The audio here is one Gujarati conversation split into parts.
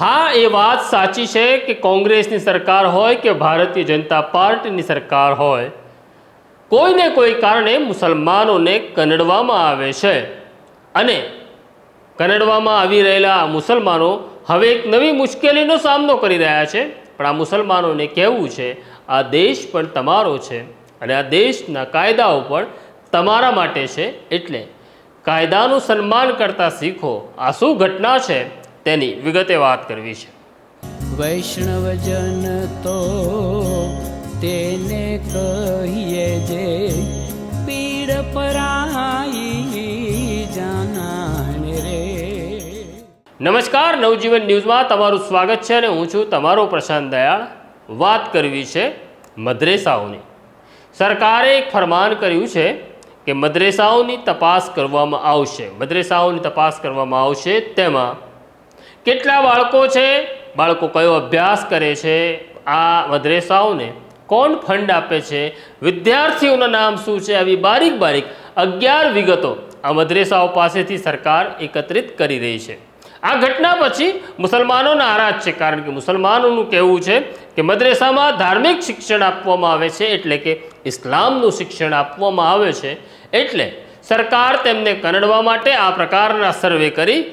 હા, એ વાત સાચી છે કે કોંગ્રેસની સરકાર હોય કે ભારતીય જનતા પાર્ટીની સરકાર હોય, કોઈને કોઈ કારણે મુસલમાનોને કનડવામાં આવે છે. અને કનડવામાં આવી રહેલા મુસલમાનો હવે એક નવી મુશ્કેલીનો સામનો કરી રહ્યા છે, પણ આ મુસલમાનોને કહેવું છે, આ દેશ પણ તમારો છે અને આ દેશના કાયદાઓ પણ તમારા માટે છે. એટલે કાયદાનું સન્માન કરતા શીખો. આ શું ઘટના છે? તેની વિગતે વાત કરવી છે. વૈષ્ણવજન તો તેને કહીએ જે પીડ પરાઈ જાનાને રે. નમસ્કાર નવજીવન ન્યૂઝમાં તમારું સ્વાગત છે અને હું છું તમારો પ્રશાંત દયાળ. વાત કરવી છે મદ્રેસાઓની. સરકારે એક ફરમાન કર્યું છે કે મદ્રેસાઓની તપાસ કરવામાં આવશે. મદ્રેસાઓની તપાસ કરવામાં આવશે તેમાં કેટલા બાળકો છે? બાળકો કયો અભ્યાસ કરે છે? આ મદ્રેસાઓને કોણ ફંડ આપે છે? વિદ્યાર્થીઓના નામ શું છે? આવી બારીક બારીક અગિયાર વિગતો આ મદ્રેસાઓ પાસેથી સરકાર એકત્રિત કરી રહી છે. આ ઘટના પછી મુસલમાનો નારાજ છે, કારણ કે મુસલમાનોનું કહેવું છે કે મદ્રેસામાં ધાર્મિક શિક્ષણ આપવામાં આવે છે, એટલે કે ઇસ્લામનું શિક્ષણ આપવામાં આવે છે, એટલે સરકાર તેમને કનડવા માટે આ પ્રકારના સર્વે કરી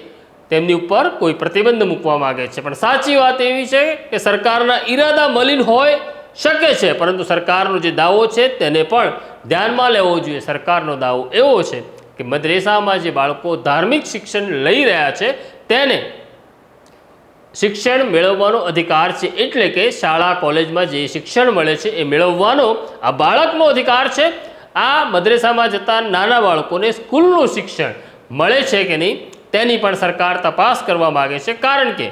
તેમની ઉપર કોઈ પ્રતિબંધ મૂકવા માંગે છે. પણ સાચી વાત એવી છે કે સરકારના ઈરાદા મલિન હોય શકે છે, પરંતુ સરકારનો જે દાવો છે તેને પણ ધ્યાનમાં લેવો જોઈએ. સરકારનો દાવો એવો છે કે મદ્રેસામાં જે બાળકો ધાર્મિક શિક્ષણ લઈ રહ્યા છે તેને શિક્ષણ મેળવવાનો અધિકાર છે એટલે કે શાળા, કોલેજમાં જે શિક્ષણ મળે છે એ મેળવવાનો આ બાળકનો અધિકાર છે. આ મદ્રેસામાં જતા નાના બાળકોને સ્કૂલનું શિક્ષણ મળે છે કે નહીં તેની પણ સરકાર તપાસ કરવા માગે છે. કારણ કે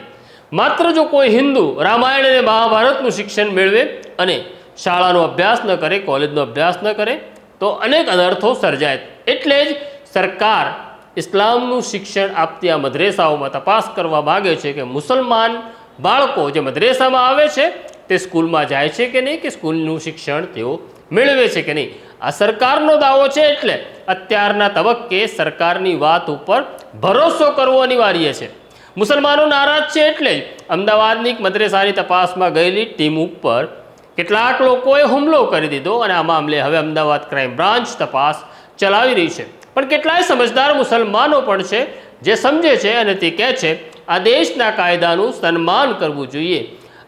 માત્ર જો કોઈ હિન્દુ રામાયણ અને મહાભારતનું શિક્ષણ મેળવે અને શાળાનો અભ્યાસ ન કરે, કોલેજનો અભ્યાસ ન કરે, તો અનેક અનર્થો સર્જાય. એટલે જ સરકાર ઇસ્લામનું શિક્ષણ આપતી આ મદ્રેસાઓમાં તપાસ કરવા માગે છે કે મુસલમાન બાળકો જે મદ્રેસામાં આવે છે, તે સ્કૂલમાં જાય છે કે નહીં? કે સ્કૂલનું શિક્ષણ તેઓ મેળવે છે કે નહીં? આ સરકારનો દાવો છે એટલે અત્યારના તબક્કે સરકારની વાત ઉપર ભરોસો કરવો અનિવાર્ય છે. મુસલમાનો નારાજ છે એટલે અમદાવાદની મદ્રેસાની તપાસમાં ગયેલી ટીમ ઉપર કેટલાક લોકોએ હુમલો કરી દીધો અને આ મામલે હવે અમદાવાદ ક્રાઇમ બ્રાન્ચ તપાસ ચલાવી રહી છે. પણ કેટલાય સમજદાર મુસલમાનો પણ છે જે સમજે છે અને તે કહે છે, આ દેશના કાયદાનું સન્માન કરવું જોઈએ.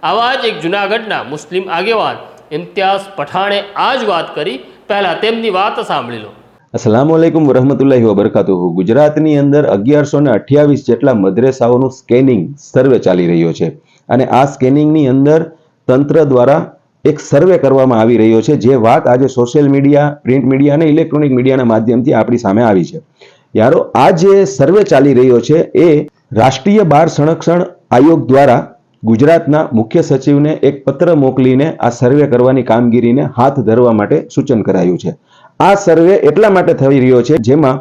આવા જ એક જૂનાગઢના મુસ્લિમ આગેવાન ઇમ્તિયાઝ પઠાણે આ જ વાત કરી પહેલાં તેમની વાત સાંભળી લો. અસલામ વાલેકુમ વરહમતુલ્લાહી વબરકાતુહુ. ગુજરાતની અંદર અગિયારસો ને અઠ્યાવીસ જેટલા મદ્રેસાઓનું સ્કેનિંગ સર્વે ચાલી રહ્યો છે. અને આ સ્કેનિંગની અંદર તંત્ર દ્વારા એક સર્વે કરવામાં આવી રહ્યો છે, જે વાત આજે સોશિયલ મીડિયા, પ્રિન્ટ મીડિયા અને ઇલેક્ટ્રોનિક મીડિયાના માધ્યમથી આપણી સામે આવી છે. યારો, આ જે સર્વે ચાલી રહ્યો છે, એ રાષ્ટ્રીય બાળ સંરક્ષણ આયોગ દ્વારા ગુજરાતના મુખ્ય સચિવને એક પત્ર મોકલીને આ સર્વે કરવાની કામગીરીને હાથ ધરવા માટે સૂચન કરાયું છે. આ સર્વે એટલા માટે થઈ રહ્યો છે જેમાં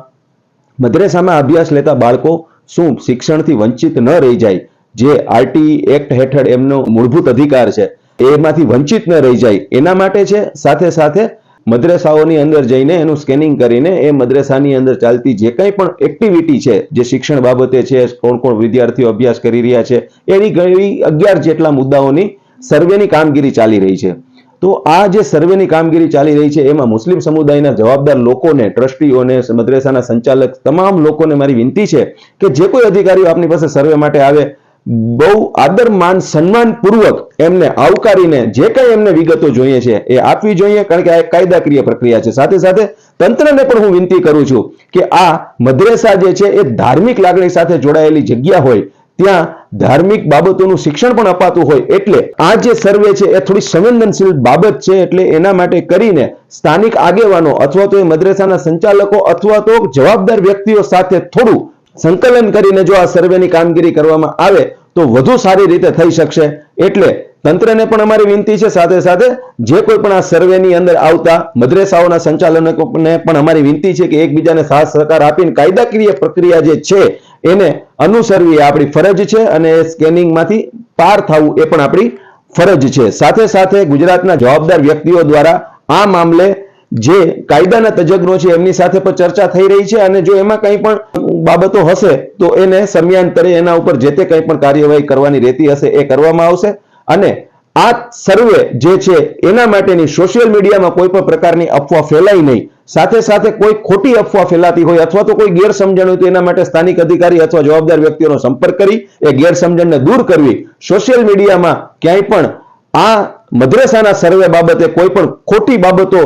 મદ્રેસામાં અભ્યાસ લેતા બાળકો શું શિક્ષણથી વંચિત ન રહી જાય, જે આરટી એક્ટ હેઠળ એમનો મૂળભૂત અધિકાર છે, એમાંથી વંચિત ન રહી જાય, એના માટે છે, સાથે સાથે મદ્રેસાઓની અંદર જઈને એનું સ્કેનિંગ કરીને એ મદ્રેસાની અંદર ચાલતી જે કંઈ પણ એક્ટિવિટી છે, જે શિક્ષણ બાબતે છે, કોણ કોણ વિદ્યાર્થીઓ અભ્યાસ કરી રહ્યા છે, એની ઘણી અગિયાર જેટલા મુદ્દાઓની સર્વેની કામગીરી ચાલી રહી છે. તો આ જે સર્વેની કામગીરી ચાલી રહી છે, એમાં મુસ્લિમ સમુદાયના જવાબદાર લોકોને, ટ્રસ્ટીઓને, મદ્રેસાના સંચાલક, તમામ લોકોને મારી વિનંતી છે કે જે કોઈ અધિકારીઓ આપની પાસે સર્વે માટે આવે બહુ આદર, માન, સન્માન પૂર્વક એમને આવકારીને જે કંઈ એમને વિગતો જોઈએ છે એ આપવી જોઈએ, કારણ કે આ એક કાયદાકીય પ્રક્રિયા છે. સાથે સાથે તંત્રને પણ હું વિનંતી કરું છું કે આ મદ્રેસા જે છે એ ધાર્મિક લાગણી સાથે જોડાયેલી જગ્યા હોય, ત્યાં ધાર્મિક બાબતોનું શિક્ષણ પણ અપાતું હોય, એટલે આ જે સર્વે છે એ થોડી સંવેદનશીલ બાબત છે, એટલે એના માટે કરીને સ્થાનિક આગેવાનો અથવા તો એ મદ્રેસાના સંચાલકો અથવા તો જવાબદાર વ્યક્તિઓ સાથે થોડું સંકલન કરીને જો આ સર્વેની કામગીરી કરવામાં આવે તો વધુ સારી રીતે થઈ શકશે. એટલે તંત્રને પણ અમારી વિનંતી છે, સાથે સાથે જે કોઈ પણ આ સર્વેની અંદર આવતા મદ્રેસાઓના સંચાલકોને પણ અમારી વિનંતી છે કે એકબીજાને સાથ સહકાર આપીને કાયદાકીય પ્રક્રિયા જે છે, એને અનુસરવી એ આપણી ફરજ છે અને સ્કેનિંગમાંથી પાર થવું એ પણ આપણી ફરજ છે. સાથે સાથે ગુજરાતના જવાબદાર વ્યક્તિઓ દ્વારા આ મામલે જે કાયદાના તજજ્ઞો છે, એમની સાથે પણ ચર્ચા થઈ રહી છે અને જો એમાં કંઈ પણ બાબતો હશે, તો એને સમયાંતરે એના ઉપર જે તે કંઈ પણ કાર્યવાહી કરવાની રહેતી હશે, એ કરવામાં આવશે. અને આ સર્વે જે છે, એના માટેની સોશિયલ મીડિયામાં કોઈ પણ પ્રકારની અફવા ફેલાય નહીં. સાથે સાથે કોઈ ખોટી અફવા ફેલાતી હોય અથવા તો કોઈ ગેરસમજણ હોય તો એના માટે સ્થાનિક અધિકારી અથવા જવાબદાર વ્યક્તિઓનો સંપર્ક કરી, એ ગેરસમજણને દૂર કરવી. સોશિયલ મીડિયામાં ક્યાંય પણ આ મદ્રેસાના સર્વે બાબતે કોઈ પણ ખોટી બાબતો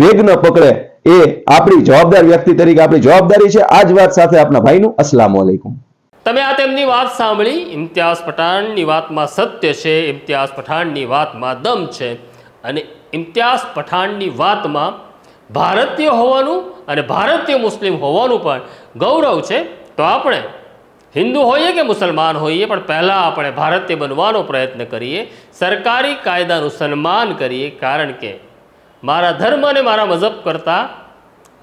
વેગ ન પકડે એ આપણી જવાબદાર વ્યક્તિ તરીકે આપણી જવાબદારી છે. આ જ વાત સાથે આપના ભાઈનું અસલામ વાલેકુમ તમે આ તેમની વાત સાંભળી. ઇમ્તિયાઝ પઠાણની વાતમાં સત્ય છે. ઇમ્તિયાઝ પઠાણની વાતમાં દમ છે. અને ઇમ્તિયાઝ પઠાણની વાતમાં ભારતીય હોવાનું અને ભારતીય મુસ્લિમ હોવાનું પણ ગૌરવ છે. તો આપણે હિન્દુ હોઈએ કે મુસલમાન હોઈએ, પણ પહેલાં આપણે ભારતીય બનવાનો પ્રયત્ન કરીએ. સરકારી કાયદાનું સન્માન કરીએ, કારણ કે મારા ધર્મ અને મારા મઝહબ કરતાં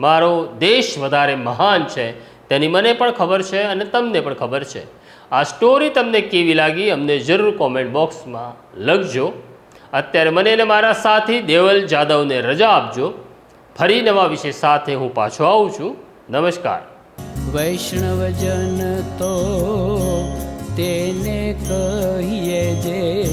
મારો દેશ વધારે મહાન છે. તેની મને પણ ખબર છે અને તમને પણ ખબર છે. આ સ્ટોરી તમને કેવી લાગી અમને જરૂર કોમેન્ટ બોક્સમાં લખજો. અત્યારે મને અને મારા સાથી દેવલ જાદવને રજા આપજો. ફરી નવા વિષય સાથે હું પાછો આવું છું. નમસ્કાર. વૈષ્ણવજન તો તેને કહીએ જે